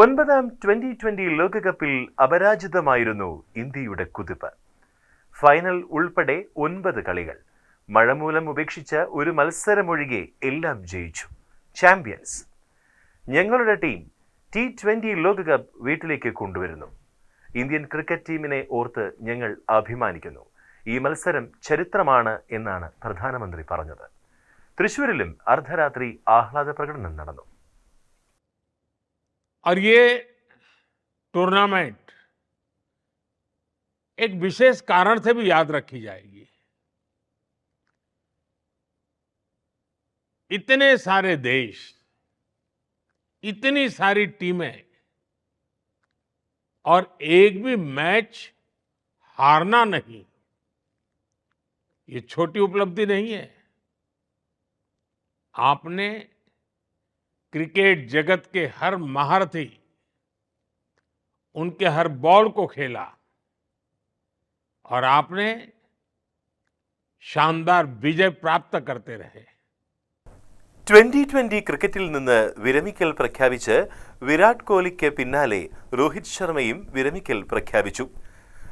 ഒൻപതാം twenty twenty ലോകകപ്പിൽ അപരാജിതമായിരുന്നു ഇന്ത്യയുടെ കുതിപ്പ്. ഫൈനൽ ഉൾപ്പെടെ ഒൻപത് കളികൾ. മഴമൂലം ഉപേക്ഷിച്ച ഒരു മത്സരമൊഴികെ എല്ലാം ജയിച്ചു. ചാമ്പ്യൻസ്. ഞങ്ങളുടെ ടീം ടി ട്വന്റി ലോകകപ്പ് വീട്ടിലേക്ക് കൊണ്ടുവരുന്നു. ഇന്ത്യൻ ക്രിക്കറ്റ് ടീമിനെ ഓർത്ത് ഞങ്ങൾ അഭിമാനിക്കുന്നു. ഈ മത്സരം ചരിത്രമാണ് എന്നാണ് പ്രധാനമന്ത്രി പറഞ്ഞത്. തൃശൂരിലും അർദ്ധരാത്രി ആഹ്ലാദ പ്രകടനം നടന്നു. और ये टूर्नामेंट एक विशेष कारण से भी याद रखी जाएगी। इतने सारे देश, इतनी सारी टीमें और एक भी मैच हारना नहीं, ये छोटी उपलब्धि नहीं है। आपने क्रिकेट जगत के हर महारथी उनके हर बॉल को खेला और आपने शानदार विजय प्राप्त करते रहे ട്വന്റി ട്വന്റി ക്രിക്കറ്റിൽ നിന്ന് വിരമിക്കൽ പ്രഖ്യാപിച്ച് വിരാട് കോഹ്ലിക്ക് പിന്നാലെ രോഹിത് ശർമ്മയും വിരമിക്കൽ പ്രഖ്യാപിച്ചു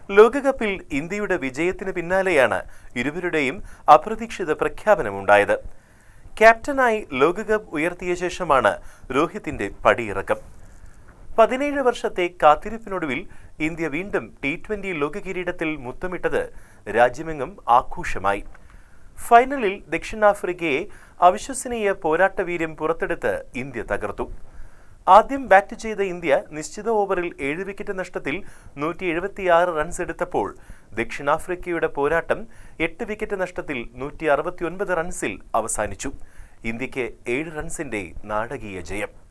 ലോകകപ്പിൽ ഇന്ത്യയുടെ വിജയത്തിന് പിന്നാലെയാണ് ഇരുവരുടെയും അപ്രതീക്ഷിത പ്രഖ്യാപനമുണ്ടായത് ക്യാപ്റ്റനായി ലോകകപ്പ് ഉയർത്തിയ ശേഷമാണ് രോഹിത്തിന്റെ പടിയിറക്കം. പതിനേഴ് വർഷത്തെ കാത്തിരിപ്പിനൊടുവിൽ ഇന്ത്യ വീണ്ടും ടി ട്വന്റി ലോക കിരീടത്തിൽ മുത്തമിട്ടത് രാജ്യമെങ്ങും ആഘോഷമായി. ഫൈനലിൽ ദക്ഷിണാഫ്രിക്കയെ അവിശ്വസനീയ പോരാട്ടവീര്യം പുറത്തെടുത്ത് ഇന്ത്യ തകർത്തു. ആദ്യം ബാറ്റ് ചെയ്ത ഇന്ത്യ നിശ്ചിത ഓവറിൽ ഏഴ് വിക്കറ്റ് നഷ്ടത്തിൽ നൂറ്റി എഴുപത്തിയാറ് റൺസ് എടുത്തപ്പോൾ ദക്ഷിണാഫ്രിക്കയുടെ പോരാട്ടം എട്ട് വിക്കറ്റ് നഷ്ടത്തിൽ നൂറ്റി അറുപത്തിയൊൻപത് റൺസിൽ അവസാനിച്ചു. ഇന്ത്യയ്ക്ക് ഏഴ് റൺസിന്റെ നാടകീയ ജയം.